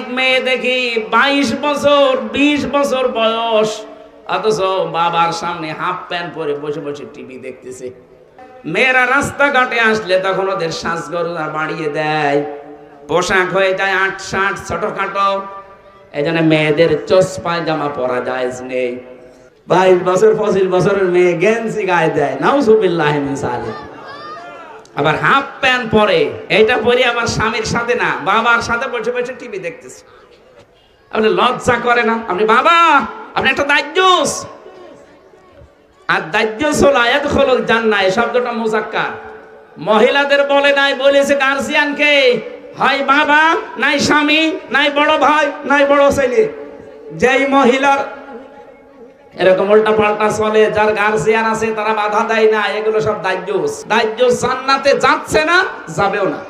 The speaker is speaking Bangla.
অনেক মেয়ে দেখি বাইশ বছর, বিশ বছর বয়স। অথচ বাবার সামনে হাফ প্যান্ট পরে বসে বসে টিভি দেখতেছে। মেয়েরা রাস্তাঘাটে আসলে তখন ওদের শ্বাসগরুরা বাড়িয়ে দেয়। পোশাক হয়ে যায় আট, ষাট, ছোটখাটো। এই জন্য মেয়েদের চোস পায়জামা পরা যায় নেই। বাইশ বছর, পঁচিশ বছরের মেয়ে গেঞ্জি গায়ে দেয়। নাউজুবিল্লাহ মিন সালিক। আবার হাফ প্যান্ট পরে, এইটা পরে আমার স্বামীর সাথে না, বাবার সাথে বসে বসে টিভি দেখতেছে। আপনি লজ্জা করে না? আপনি বাবা, আপনি একটা দায়িত্বস আর দায়িত্ব হলো আয়াত হলো জান্না এই শব্দটা মুজাক্কার। মহিলাদের বলে নাই, বলেছে গার্জিয়ানকে হয় বাবা, নাই স্বামী, নাই বড় ভাই, নাই বড় ছেলে। যেই মহিলার এরকম উল্টা পাল্টা চলে, যার গার্জিয়ান আছে, তারা বাধা দেয় না, এগুলো সব দাহ্য দাহ্য জান্নাতে যাচ্ছে না, যাবেও না।